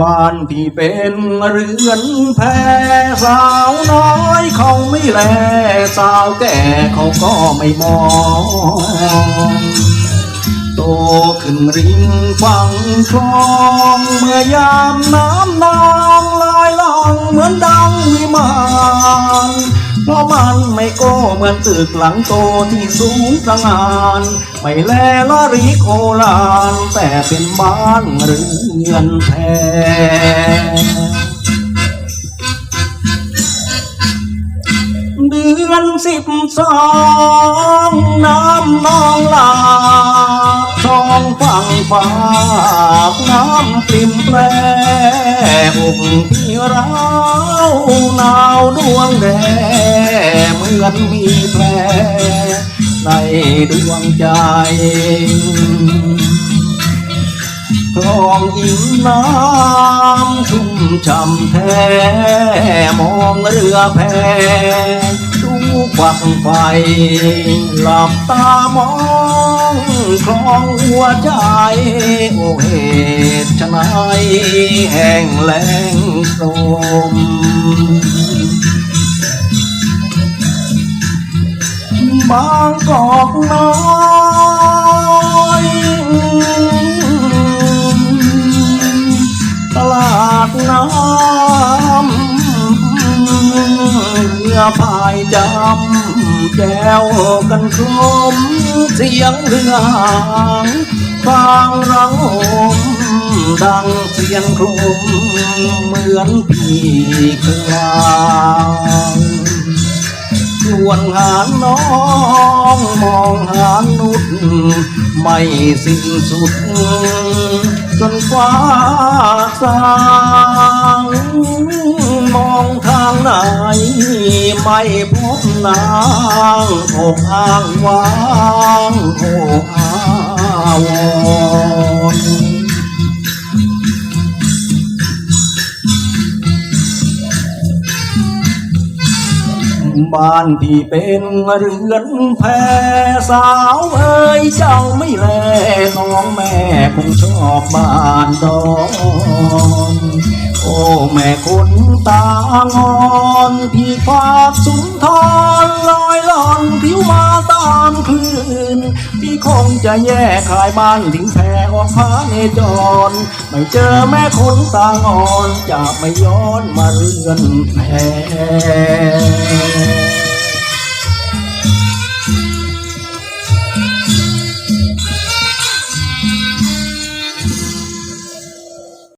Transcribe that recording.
บ้านที่เป็นเรือนแพสาวน้อยเขาไม่แล สาวแก่เขาก็ไม่มอง โตขึ้นริมฝั่งคลอง เมื่อยามน้ำนองลอยล่องเหมือนดังวิมาน เพราะมันไม่โก้เหมือนตึกหลังโตที่สูงสง่านไม่แลละริโคลานแต่เป็นบ้านเรือนแพเดือนสิบสองน้ำนองหลากช่องฝั่งฝากน้ำปริมแปรอกพี่ราวหนาวดวงแดง เหมือนมีแผลในดวงใจคลองอิงน้ำชุ่มช่ำแท้มองเรือแพดูฝักไฟหลับตามองคลองหัวใจ โอเหตุชะไหนแห้งแล้งโทรม บางกอกน้อยตลาดน้ำเรือพายจำแจวกันคลมเสียงเรือหางฟังรังโหมดังเสียงคลุมเหมือนพี่คลา วนหาน้องมองหานุษไม่สิ้นสุด จนฟ้าสางมองทางไหน ไม่พบนางอกอ้างว้างโอ้อาวร บ้านที่เป็นเรือนแพสาวเอ้ยเจ้าไม่แลน้องแม่คงชอบบ้านดอนโอ้แม่คนตางอนพี่ฝากสุนทร คืนพี่คงจะแยกขายบ้านทิ้งแพออกพาเนจร ไม่เจอแม่คนตางอนจะไม่ย้อนมาเรือนแพ